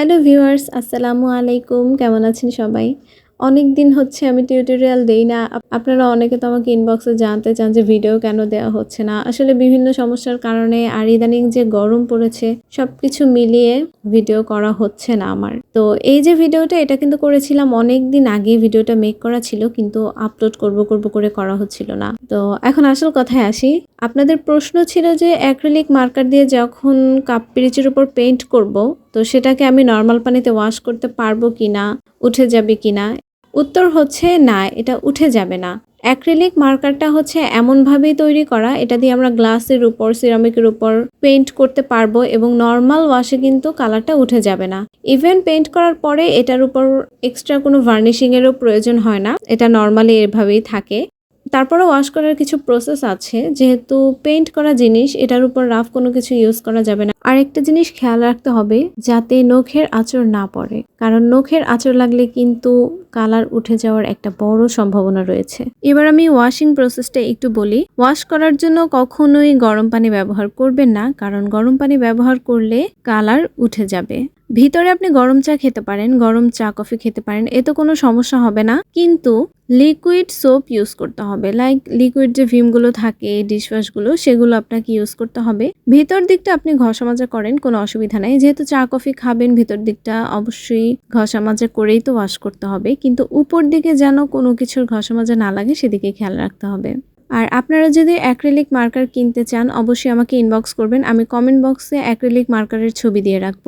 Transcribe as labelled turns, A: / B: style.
A: Hello viewers, আসসালামু আলাইকুম। কেমন আছেন সবাই? অনেক দিন হচ্ছে আমি টিউটোরিয়াল দেই না। আপ- আপনারা অনেকে তো আমাকে ইনবক্সে জানতে চান যে ভিডিও কেন দেওয়া হচ্ছে না। আসলে বিভিন্ন সমস্যার কারণে আর ইদানিং যে গরম পড়েছে, সবকিছু মিলিয়ে ভিডিও করা হচ্ছে না আমার। তো এই যে ভিডিওটা এটা কিন্তু করেছিলাম অনেক দিন আগে ভিডিওটা মেক করা ছিল, কিন্তু আপলোড করব করব করে করা হচ্ছিল না। তো এখন আসল কথায় আসি। আপনাদের প্রশ্ন ছিল যে অ্যাক্রিলিক মার্কার দিয়ে যখন কাপ পিরিচের উপর পেইন্ট করব তো সেটাকে আমি নর্মাল পানিতে ওয়াশ করতে পারব কিনা, উঠে যাবে কিনা? উত্তর হচ্ছে না, এটা উঠে যাবে না। অ্যাক্রিলিক মার্কারটা হচ্ছে এমনভাবেই তৈরি করা, এটা দিয়ে আমরা গ্লাসের উপর সিরামিকের উপর পেইন্ট করতে পারব এবং নর্মাল ওয়াশে কিন্তু কালারটা উঠে যাবে না। ইভেন পেইন্ট করার পরে এটার উপর এক্সট্রা কোনো ভার্নিশিংয়েরও প্রয়োজন হয় না, এটা নর্মালি এভাবেই থাকে। তারপরে ওয়াশ করার কিছু প্রসেস আছে, যেহেতু পেইন্ট করা জিনিস, এটার উপর রাফ কোনো কিছু ইউজ করা যাবে না। আর একটা জিনিস খেয়াল রাখতে হবে, যাতে নখের আঁচড় না পড়ে। কারণ নখের আঁচড় লাগলে কিন্তু কালার উঠে যাওয়ার একটা বড় সম্ভাবনা রয়েছে। এবার আমি ওয়াশিং প্রসেসটা একটু বলি। ওয়াশ করার জন্য কখনোই গরম পানি ব্যবহার করবেন না, কারণ গরম পানি ব্যবহার করলে কালার উঠে যাবে। ভিতরে আপনি গরম চা খেতে পারেন, গরম চা, কফি খেতে পারেন এতে কোনো সমস্যা হবে না। কিন্তু লিকুইড সোপ ইউজ করতে হবে। লাইক লিকুইড যে ভিমগুলো থাকে ডিশওয়াশগুলো সেগুলো আপনাকে ইউজ করতে হবে। ভিতর দিকটা আপনি ঘষা মাজা করেন, কোনো অসুবিধা নাই। যেহেতু চা, কফি খাবেন, ভিতর দিকটা অবশ্যই ঘষা মাজা করেই তো ওয়াশ করতে হবে। কিন্তু উপর দিকে যেন কোনো কিছুর ঘষা মাজা না লাগে, সেদিকে খেয়াল রাখতে হবে। আর আপনারা যদি অ্যাক্রিলিক মার্কার কিনতে চান, অবশ্যই আমাকে ইনবক্স করবেন। আমি কমেন্ট বক্সে অ্যাক্রিলিক মার্কারের ছবি দিয়ে রাখব।